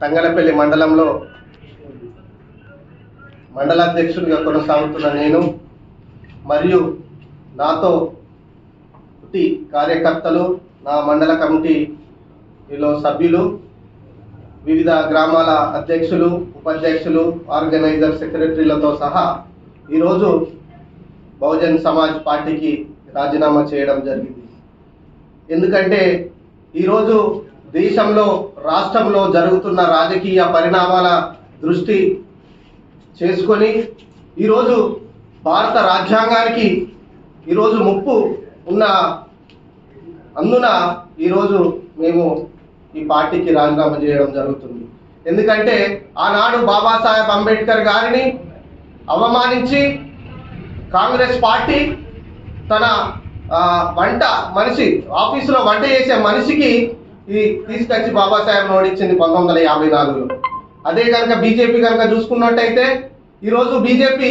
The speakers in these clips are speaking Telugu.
తంగలపల్లి మండలంలో మండలాధ్యక్షుడిగా కొనసాగుతున్న నేను మరియు నాతో కార్యకర్తలు నా మండల కమిటీలో సభ్యులు వివిధ గ్రామాల అధ్యక్షులు ఉపాధ్యక్షులు ఆర్గనైజర్ సెక్రటరీలతో సహా ఈరోజు బహుజన్ సమాజ్ పార్టీకి రాజీనామా చేయడం జరిగింది. ఎందుకంటే ఈరోజు దేశంలో రాష్ట్రంలో జరుగుతున్న రాజకీయ పరిణామాల దృష్టి చేసుకొని ఈరోజు భారత రాజ్యాంగానికి ఈరోజు ముప్పు ఉన్న అందున ఈరోజు మేము ఈ పార్టీకి రాజీనామా చేయడం జరుగుతుంది. ఎందుకంటే ఆనాడు బాబాసాహెబ్ అంబేద్కర్ గారిని అవమానించి కాంగ్రెస్ పార్టీ తన వంట మనిషి ఆఫీసులో వంట చేసే మనిషికి ఈ తీసుకొచ్చి బాబాసాహెబ్ నోడిచ్చింది పంతొమ్మిది వందల యాభై నాలుగులో. అదే కనుక బీజేపీ కనుక చూసుకున్నట్టయితే ఈరోజు బీజేపీ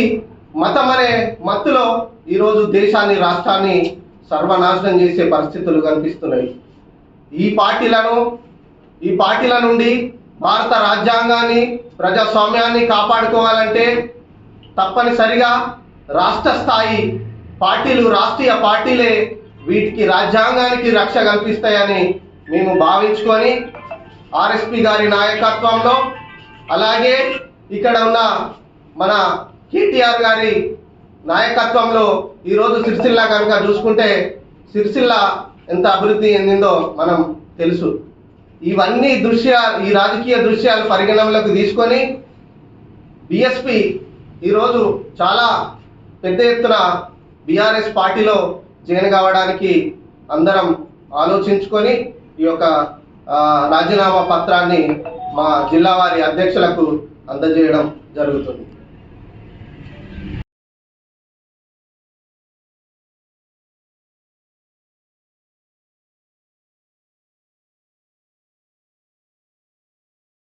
మతం అనే మత్తులో ఈరోజు దేశాన్ని రాష్ట్రాన్ని సర్వనాశనం చేసే పరిస్థితులు కనిపిస్తున్నాయి. ఈ పార్టీలను ఈ పార్టీల నుండి భారత రాజ్యాంగాన్ని ప్రజాస్వామ్యాన్ని కాపాడుకోవాలంటే తప్పనిసరిగా రాష్ట్ర స్థాయి పార్టీలు రాష్ట్రీయ పార్టీలే వీటికి రాజ్యాంగానికి రక్ష కల్పిస్తాయని మేము భావించుకొని ఆర్ఎస్పి గారి నాయకత్వంలో అలాగే ఇక్కడ ఉన్న మన కేటీఆర్ గారి నాయకత్వంలో ఈరోజు సిరిసిల్ల కనుక చూసుకుంటే సిరిసిల్ల ఎంత అభివృద్ధి చెందిందో మనం తెలుసు. ఇవన్నీ దృశ్యాలు ఈ రాజకీయ దృశ్యాలు పరిగణనలోకి తీసుకొని బిఎస్పి ఈరోజు చాలా పెద్ద ఎత్తున బీఆర్ఎస్ పార్టీలో జాయిన్ కావడానికి అందరం ఆలోచించుకొని ఈ యొక్క రాజీనామా పత్రాన్ని మా జిల్లా వారి అధ్యక్షులకు అందజేయడం జరుగుతుంది.